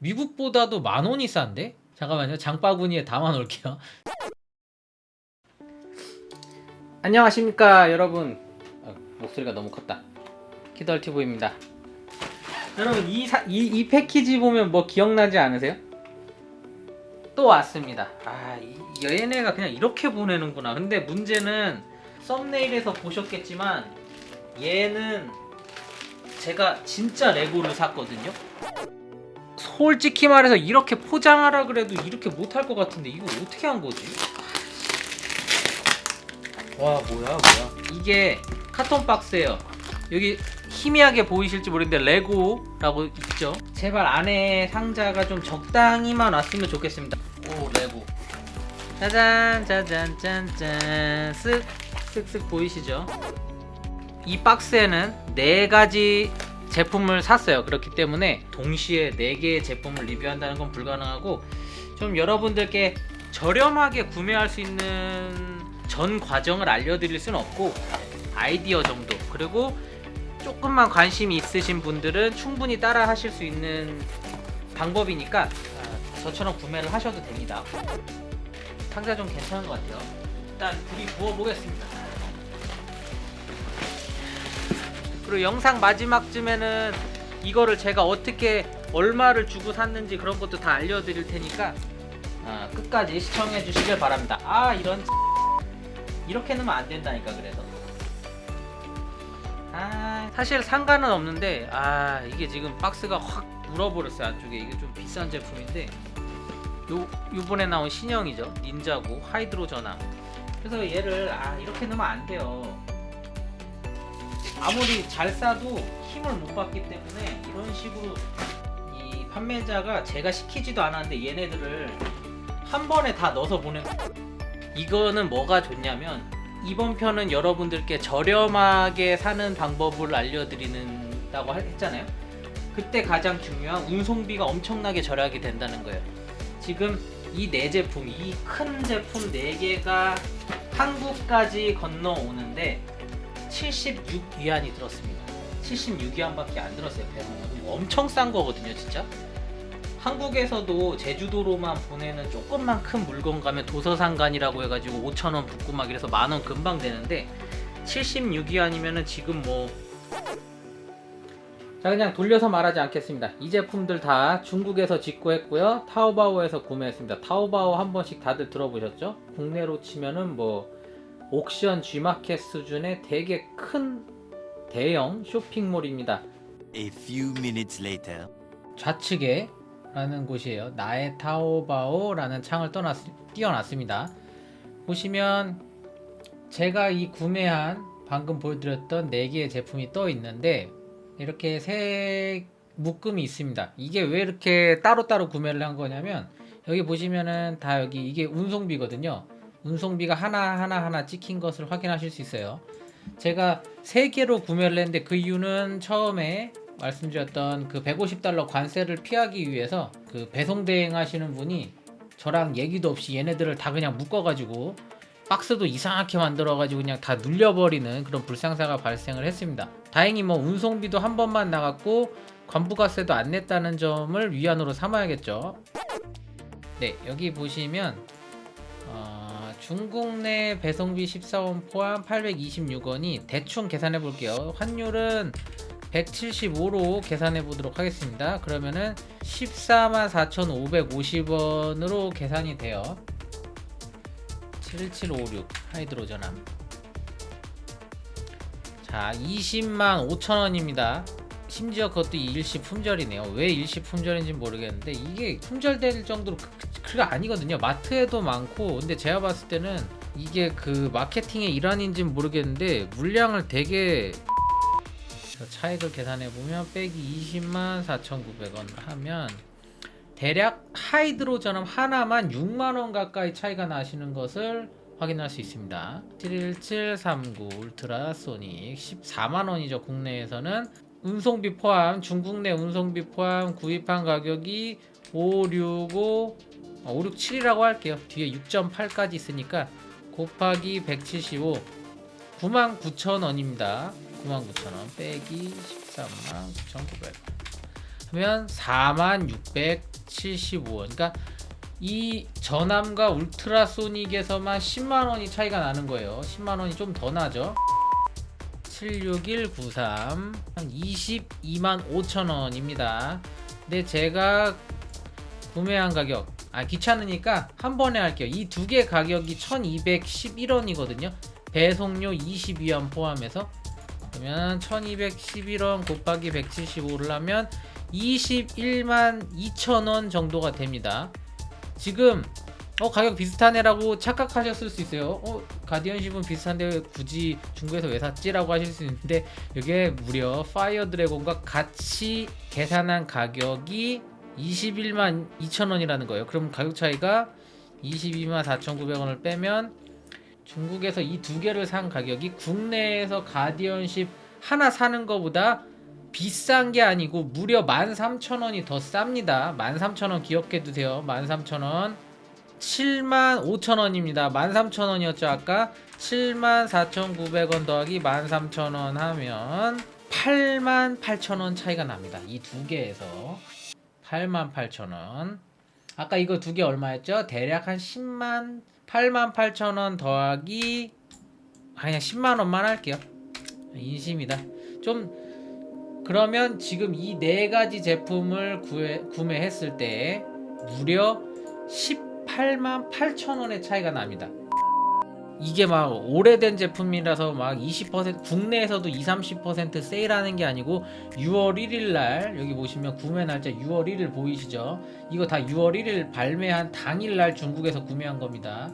미국보다도 만 원이 싼데? 잠깐만요. 장바구니에 담아 놓을게요. 안녕하십니까 여러분. 아, 목소리가 너무 컸다. 키덜 티브입니다. 여러분 이, 사, 이, 이 패키지 보면 뭐 기억나지 않으세요? 또 왔습니다. 아, 이, 얘네가 그냥 이렇게 보내는구나. 근데 문제는 썸네일에서 보셨겠지만 얘는 제가 진짜 레고를 샀거든요. 솔직히 말해서 이렇게 포장하라 그래도 이렇게 못할 것 같은데 이거 어떻게 한 거지? 와 뭐야 뭐야 이게 카톤 박스예요. 여기 희미하게 보이실지 모르겠는데 레고라고 있죠. 제발 안에 상자가 좀 적당히만 왔으면 좋겠습니다. 오 레고. 짜잔 짜잔 짠짠 쓱 쓱쓱 보이시죠? 이 박스에는 네 가지 제품을 샀어요. 그렇기 때문에 동시에 네 개의 제품을 리뷰한다는 건 불가능하고 좀 여러분들께 저렴하게 구매할 수 있는 전 과정을 알려드릴 수는 없고 아이디어 정도 그리고 조금만 관심이 있으신 분들은 충분히 따라 하실 수 있는 방법이니까 아, 저처럼 구매를 하셔도 됩니다. 상자 좀 괜찮은 것 같아요. 일단 불이 부어 보겠습니다. 그리고 영상 마지막쯤에는 이거를 제가 어떻게 얼마를 주고 샀는지 그런 것도 다 알려드릴 테니까 아, 끝까지 시청해 주시길 바랍니다. 아 이런 이렇게 넣으면 안 된다니까 그래서 아 사실 상관은 없는데 아 이게 지금 박스가 확 물어버렸어요 안쪽에. 이게 좀 비싼 제품인데. 요 요번에 나온 신형이죠. 닌자고 하이드로 전함. 그래서 얘를 아 이렇게 넣으면 안 돼요 아무리 잘 싸도 힘을 못 받기 때문에 이런 식으로 이 판매자가 제가 시키지도 않았는데 얘네들을 한 번에 다 넣어서 보낸 이거는 뭐가 좋냐면 이번 편은 여러분들께 저렴하게 사는 방법을 알려드리는다고 했잖아요. 그때 가장 중요한 운송비가 엄청나게 절약이 된다는 거예요. 지금 이 네 제품, 이 큰 제품 네 개가 한국까지 건너오는데 76위안이 들었습니다. 76위안밖에 안 들었어요. 배송은 엄청 싼 거거든요, 진짜. 한국에서도 제주도로만 보내는 조금만 큰 물건 가면 도서상관이라고 해가지고 5천 원 붙고 막 이래서 만 원 금방 되는데 76위안이면은 지금 뭐. 자 그냥 돌려서 말하지 않겠습니다. 이 제품들 다 중국에서 직구했고요. 타오바오에서 구매했습니다. 타오바오 한 번씩 다들 들어보셨죠? 국내로 치면은 뭐 옥션 G마켓 수준의 되게 큰 대형 쇼핑몰입니다. A few minutes later. 좌측에 라는 곳이에요. 나의 타오바오라는 창을 떠났, 띄워놨습니다. 보시면 제가 이 구매한 방금 보여드렸던 4개의 제품이 떠 있는데 이렇게 세 묶음이 있습니다. 이게 왜 이렇게 따로따로 구매를 한 거냐면 여기 보시면은 다 여기 이게 운송비거든요. 운송비가 하나하나 하나 찍힌 것을 확인하실 수 있어요. 제가 세 개로 구매를 했는데 그 이유는 처음에 말씀드렸던 그 150달러 관세를 피하기 위해서 그 배송 대행 하시는 분이 저랑 얘기도 없이 얘네들을 다 그냥 묶어가지고 박스도 이상하게 만들어가지고 그냥 다 눌려버리는 그런 불상사가 발생을 했습니다. 다행히 뭐 운송비도 한 번만 나갔고 관부가세도 안 냈다는 점을 위안으로 삼아야겠죠. 네, 여기 보시면 어, 중국 내 배송비 14원 포함 826원이 대충 계산해 볼게요. 환율은 175로 계산해 보도록 하겠습니다. 그러면은 144,550원으로 계산이 돼요. 7756 하이드로전함. 자, 20만 5천원입니다. 심지어 그것도 일시 품절이네요. 왜 일시 품절인지 모르겠는데 이게 품절될 정도로 그, 그 아니거든요. 마트에도 많고 근데 제가 봤을 때는 이게 그 마케팅의 일환인지는 모르겠는데 물량을 되게 저 차익을 계산해 보면 빼기 20만 4,900원 하면 대략 하이드로전함 하나만 6만 원 가까이 차이가 나시는 것을 확인할 수 있습니다. 71739 울트라 소닉 14만 원이죠. 국내에서는 운송비 포함 중국 내 운송비 포함 구입한 가격이 565 어, 567이라고 할게요. 뒤에 6.8까지 있으니까 곱하기 175 99,000원입니다. 99,000원 빼기 139,900원 하면 46,600 175원. 그러니까 이 전함과 울트라소닉에서만 10만 원이 차이가 나는 거예요. 10만 원이 좀 더 나죠. 76193 22만 5천 원입니다. 근데 제가 구매한 가격 아 귀찮으니까 한 번에 할게요. 이 두 개 가격이 1211원이거든요. 배송료 22원 포함해서 그러면 1211원 곱하기 175를 하면 21만 2천원 정도가 됩니다. 지금 어 가격 비슷하네라고 착각하셨을 수 있어요. 어 가디언십은 비슷한데 왜 굳이 중국에서 왜 샀지 라고 하실 수 있는데 이게 무려 파이어 드래곤과 같이 계산한 가격이 21만 2천 원이라는 거예요. 그럼 가격 차이가 22만 4,900원을 빼면 중국에서 이 두 개를 산 가격이 국내에서 가디언십 하나 사는 거보다 비싼 게 아니고 무려 13,000원이 더 쌉니다. 13,000원 기억해 두세요. 13,000원. 7만 5천원입니다. 13,000원이었죠 아까 7만 4,900원 더하기 13,000원 하면 8만 8천원 차이가 납니다. 이 두 개에서 8만 8천원. 아까 이거 두 개 얼마였죠? 대략 한 10만 8만 8천원 더하기 아, 그냥 10만 원만 할게요. 인심이다. 좀 그러면 지금 이 네 가지 제품을 구해, 구매했을 때 무려 18만 8천 원의 차이가 납니다. 이게 막 오래된 제품이라서 막 20% 국내에서도 20, 30% 세일하는 게 아니고 6월 1일 날 여기 보시면 구매 날짜 6월 1일 보이시죠? 이거 다 6월 1일 발매한 당일 날 중국에서 구매한 겁니다.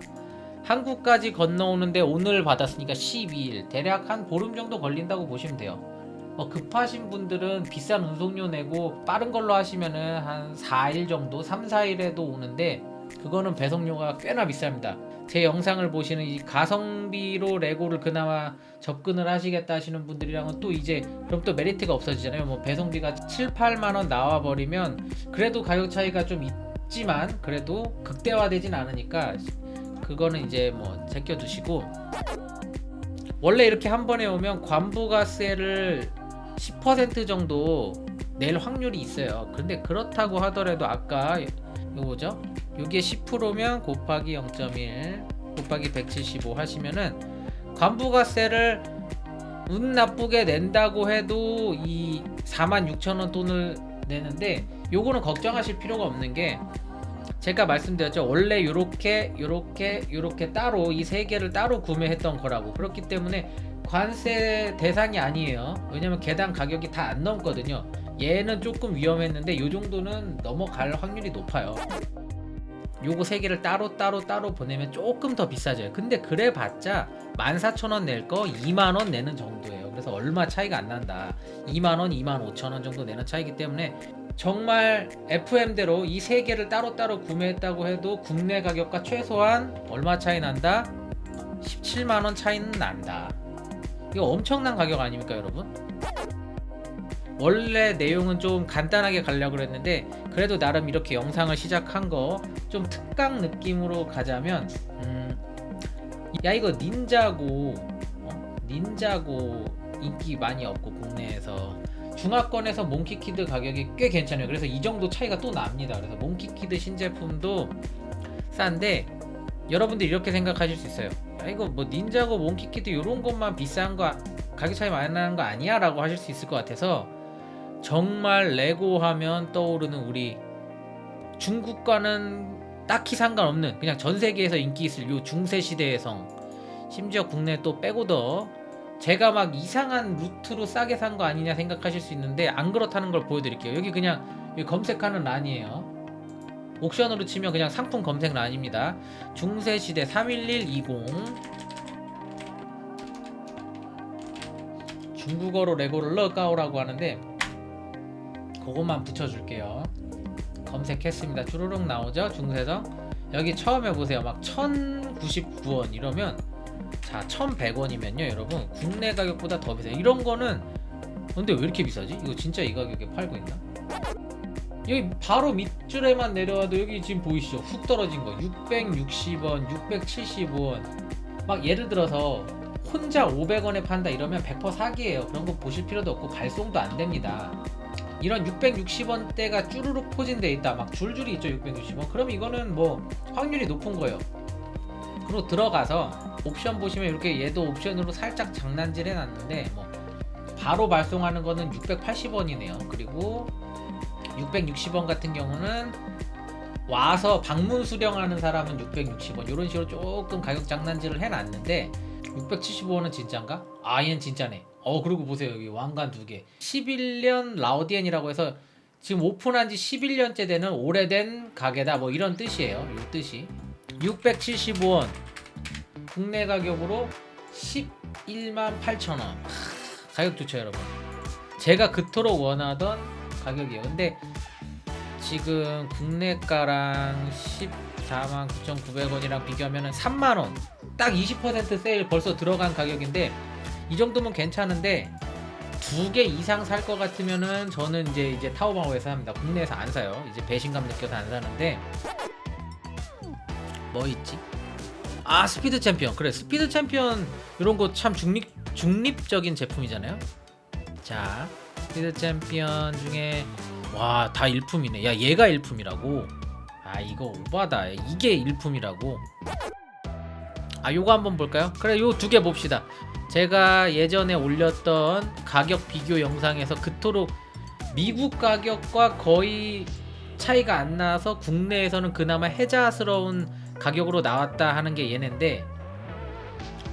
한국까지 건너오는데 오늘 받았으니까 12일 대략 한 보름 정도 걸린다고 보시면 돼요. 뭐 급하신 분들은 비싼 운송료 내고 빠른 걸로 하시면은 한 4일 정도, 3, 4일에도 오는데 그거는 배송료가 꽤나 비쌉니다. 제 영상을 보시는 이 가성비로 레고를 그나마 접근을 하시겠다 하시는 분들이랑은 또 이제 그럼 또 메리트가 없어지잖아요. 뭐 배송비가 7, 8만 원 나와 버리면 그래도 가격 차이가 좀 있지만 그래도 극대화되진 않으니까 그거는 이제 뭐 제껴 두시고 원래 이렇게 한 번에 오면 관부가세를 10% 정도 낼 확률이 있어요. 근데 그렇다고 하더라도 아까 이거 뭐죠? 이게 10%면 곱하기 0.1 곱하기 175 하시면은 관부가세를 운 나쁘게 낸다고 해도 이 46,000원 돈을 내는데 요거는 걱정하실 필요가 없는 게 제가 말씀드렸죠. 원래 요렇게 요렇게 요렇게 따로 이 세 개를 따로 구매했던 거라고. 그렇기 때문에 관세 대상이 아니에요. 왜냐면 개당 가격이 다 안 넘거든요. 얘는 조금 위험했는데 요 정도는 넘어갈 확률이 높아요. 요거 세 개를 따로 따로 따로 보내면 조금 더 비싸져요. 근데 그래 봤자 14,000원 낼 거 2만 원 내는 정도예요. 그래서 얼마 차이가 안 난다. 2만 원, 2만 5천 원 정도 내는 차이기 때문에 정말 FM대로 이 세 개를 따로따로 구매했다고 해도 국내 가격과 최소한 얼마 차이 난다? 17만 원 차이는 난다. 이거 엄청난 가격 아닙니까, 여러분? 원래 내용은 좀 간단하게 가려고 그랬는데 그래도 나름 이렇게 영상을 시작한 거 좀 특강 느낌으로 가자면 음, 야 이거 닌자고 어? 닌자고 인기 많이 없고 국내에서 중화권에서 몽키키드 가격이 꽤 괜찮아요. 그래서 이 정도 차이가 또 납니다. 그래서 몽키키드 신제품도 싼데 여러분들 이렇게 생각하실 수 있어요. 야, 이거 뭐 닌자고 몽키키드 이런 것만 비싼 거 가격 차이 많이 나는 거 아니야 라고 하실 수 있을 것 같아서 정말 레고 하면 떠오르는 우리 중국과는 딱히 상관없는 그냥 전 세계에서 인기 있을 요 중세 시대의 성 심지어 국내 또 빼고 더 제가 막 이상한 루트로 싸게 산 거 아니냐 생각하실 수 있는데 안 그렇다는 걸 보여드릴게요. 여기 그냥 여기 검색하는 란이에요. 옥션으로 치면 그냥 상품 검색 란입니다. 중세 시대 31120 중국어로 레고를 러 까오라고 하는데 그것만 붙여줄게요. 검색했습니다. 주르륵 나오죠? 중세성. 여기 처음에 보세요. 막 1099원 이러면 자 1100원이면요 여러분 국내 가격보다 더 비싸요. 이런 거는 근데 왜 이렇게 비싸지? 이거 진짜 이 가격에 팔고 있나? 여기 바로 밑줄에만 내려와도 여기 지금 보이시죠? 훅 떨어진 거 660원, 675원 막 예를 들어서 혼자 500원에 판다 이러면 100% 사기예요. 그런 거 보실 필요도 없고 발송도 안 됩니다. 이런 660원대가 쭈루룩 포진돼 있다. 막 줄줄이 있죠 660원. 그럼 이거는 뭐 확률이 높은 거예요. 그리고 들어가서 옵션 보시면 이렇게 얘도 옵션으로 살짝 장난질 해놨는데 뭐 바로 발송하는 거는 680원이네요. 그리고 660원 같은 경우는 와서 방문 수령하는 사람은 660원 이런 식으로 조금 가격 장난질을 해놨는데 675원은 진짜인가? 아 얘는 진짜네. 어 그리고 보세요 여기 왕관 두 개. 11년 라우디엔이라고 해서 지금 오픈한 지 11년째 되는 오래된 가게다 뭐 이런 뜻이에요. 이 뜻이 675원 국내 가격으로 11만 8천 원. 가격 좋죠 여러분. 제가 그토록 원하던 가격이에요. 근데 지금 국내가랑 14만 9,900원이랑 비교하면 3만 원. 딱 20% 세일 벌써 들어간 가격인데 이 정도면 괜찮은데 두 개 이상 살 것 같으면은 저는 이제 이제 타오바오에서 합니다. 국내에서 안 사요. 이제 배신감 느껴서 안 사는데 뭐 있지? 아 스피드 챔피언 그래 스피드 챔피언 이런 거 참 중립 중립적인 제품이잖아요. 자 스피드 챔피언 중에 와 다 일품이네. 야 얘가 일품이라고. 아 이거 오바다. 이게 일품이라고. 아 요거 한번 볼까요? 그래 요 두 개 봅시다. 제가 예전에 올렸던 가격 비교 영상에서 그토록 미국 가격과 거의 차이가 안 나서 국내에서는 그나마 혜자스러운 가격으로 나왔다 하는 게 얘네인데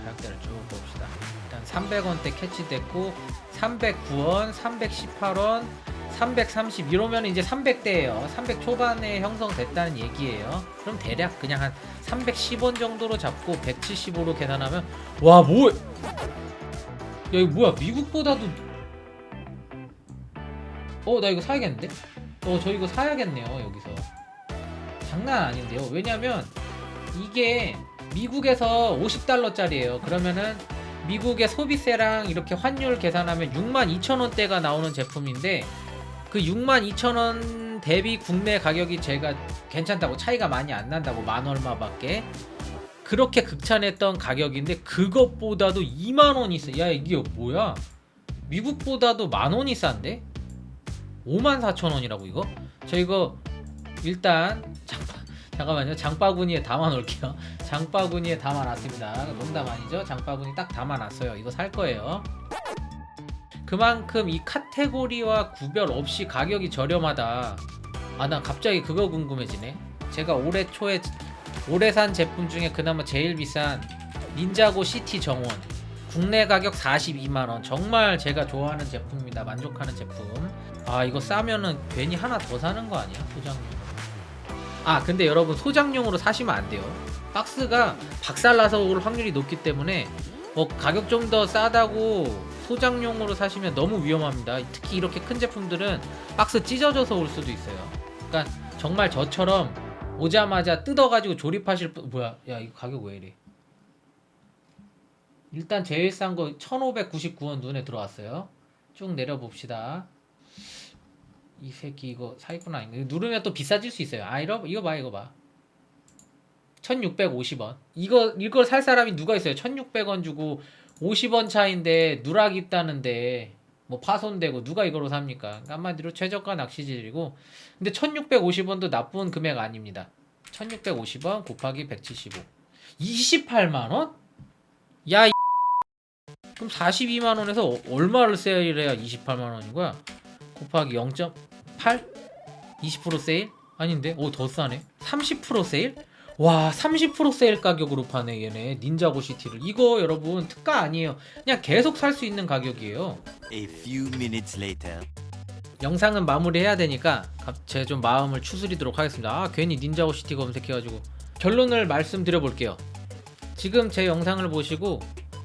가격대를 쭉 봅시다. 일단 300원대 캐치됐고 309원, 318원, 330 이러면 이제 300대예요. 300 초반에 형성됐다는 얘기예요. 그럼 대략 그냥 한 310원 정도로 잡고 175로 계산하면 와 뭐? 야 이거 뭐야? 미국보다도 어 나 이거 사야겠는데? 어 저 이거 사야겠네요 여기서 장난 아닌데요. 왜냐면 이게 미국에서 50달러짜리예요. 그러면은 미국의 소비세랑 이렇게 환율 계산하면 62,000원대가 나오는 제품인데 그 62,000원 대비 국내 가격이 제가 괜찮다고 차이가 많이 안 난다고 만 얼마밖에 그렇게 극찬했던 가격인데 그것보다도 2만 원이 싸. 야 이게 뭐야? 미국보다도 만 원이 싼데? 5만 4천 원이라고 이거? 저 이거 일단 장바, 잠깐만요 장바구니에 담아놓을게요 장바구니에 담아놨습니다 농담 아니죠? 장바구니 딱 담아놨어요 이거 살 거예요 그만큼 이 카테고리와 구별 없이 가격이 저렴하다. 아 나 갑자기 그거 궁금해지네. 제가 올해 초에 올해 산 제품 중에 그나마 제일 비싼 닌자고 시티 정원. 국내 가격 42만원. 정말 제가 좋아하는 제품입니다. 만족하는 제품. 아 이거 싸면은 괜히 하나 더 사는 거 아니야? 소장용. 아 근데 여러분 소장용으로 사시면 안 돼요. 박스가 박살나서 올 확률이 높기 때문에 뭐 가격 좀 더 싸다고 소장용으로 사시면 너무 위험합니다. 특히 이렇게 큰 제품들은 박스 찢어져서 올 수도 있어요. 그러니까 정말 저처럼 오자마자 뜯어가지고 조립하실 분 뭐야 야 이거 가격 왜 이래? 일단 제일 싼 거 1599원 눈에 들어왔어요. 쭉 내려봅시다. 이 새끼 이거 사기꾼 아닌가? 누르면 또 비싸질 수 있어요. 아 이거 이거 봐 이거 봐 1650원 이거 이걸 살 사람이 누가 있어요 1600원 주고 50원 차인데 누락 있다는데 뭐 파손되고 누가 이걸로 삽니까 그러니까 한마디로 최저가 낚시질이고 근데 1650원도 나쁜 금액 아닙니다 1650원 곱하기 175 28만 원? 야 이 그럼 42만 원에서 얼마를 세일해야 28만 원인 거야? 곱하기 0.8? 20% 세일? 아닌데? 오 더 싸네 30% 세일? 와 30% 세일 가격으로 파네 얘네 닌자고 시티를 이거 여러분 특가 아니에요 그냥 계속 살 수 있는 가격이에요 A few minutes later. 영상은 마무리해야 되니까 제 좀 마음을 추스리도록 하겠습니다. 아 괜히 닌자고 시티 검색해가지고 결론을 말씀드려 볼게요. 지금 제 영상을 보시고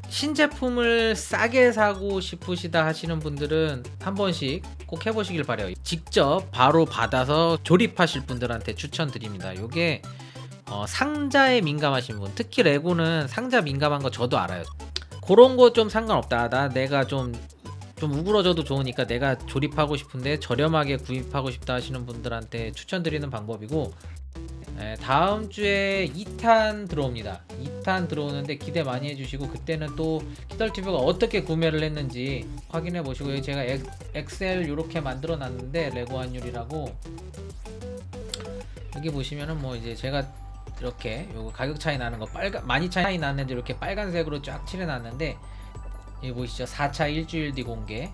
신제품을 싸게 사고 싶으시다 하시는 분들은 한 번씩 꼭 해보시길 바래요. 직접 바로 받아서 조립하실 분들한테 추천드립니다. 요게 어, 상자에 민감하신 분, 특히 레고는 상자 민감한 거 저도 알아요. 그런 거 좀 상관없다. 나 내가 좀좀 우그러져도 좋으니까 내가 조립하고 싶은데 저렴하게 구입하고 싶다 하시는 분들한테 추천드리는 방법이고 네, 다음 주에 2탄 들어옵니다. 2탄 들어오는데 기대 많이 해주시고 그때는 또 키덜티브가 어떻게 구매를 했는지 확인해 보시고 여기 제가 엑, 엑셀 이렇게 만들어 놨는데 레고 환율이라고 여기 보시면은 뭐 이제 제가 이렇게 요거 가격 차이 나는 거 빨간 많이 차이 나는데 이렇게 빨간색으로 쫙 칠해 놨는데 여기 보이시죠 4차 일주일 뒤 공개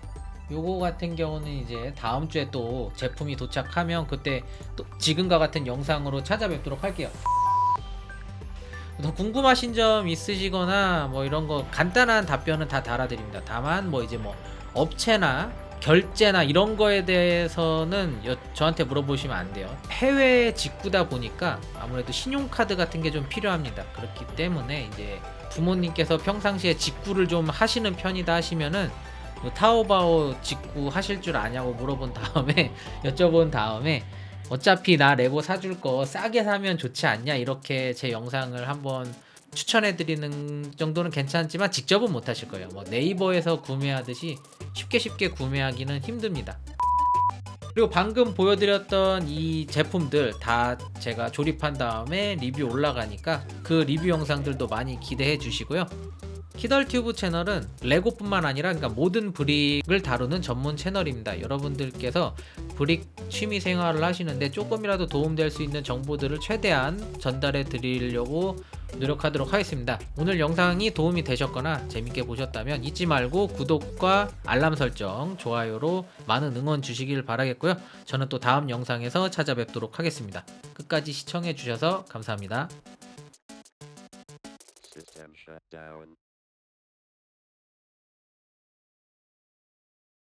요거 같은 경우는 이제 다음 주에 또 제품이 도착하면 그때 또 지금과 같은 영상으로 찾아뵙도록 할게요. 더 궁금하신 점 있으시거나 뭐 이런 거 간단한 답변은 다 달아드립니다. 다만 뭐 이제 뭐 업체나 결제나 이런 거에 대해서는 여- 저한테 물어보시면 안 돼요. 해외 직구다 보니까 아무래도 신용카드 같은 게 좀 필요합니다. 그렇기 때문에 이제 부모님께서 평상시에 직구를 좀 하시는 편이다 하시면은 뭐 타오바오 직구 하실 줄 아냐고 물어본 다음에 여쭤본 다음에 어차피 나 레고 사줄 거 싸게 사면 좋지 않냐 이렇게 제 영상을 한번 추천해 드리는 정도는 괜찮지만 직접은 못 하실 거예요. 뭐 네이버에서 구매하듯이 쉽게 쉽게 구매하기는 힘듭니다. 그리고 방금 보여드렸던 이 제품들 다 제가 조립한 다음에 리뷰 올라가니까 그 리뷰 영상들도 많이 기대해 주시고요. 키덜튜브 채널은 레고뿐만 아니라 그러니까 모든 브릭을 다루는 전문 채널입니다. 여러분들께서 브릭 취미 생활을 하시는데 조금이라도 도움될 수 있는 정보들을 최대한 전달해 드리려고 노력하도록 하겠습니다. 오늘 영상이 도움이 되셨거나 재밌게 보셨다면 잊지 말고 구독과 알람 설정, 좋아요로 많은 응원 주시길 바라겠고요. 저는 또 다음 영상에서 찾아뵙도록 하겠습니다. 끝까지 시청해 주셔서 감사합니다.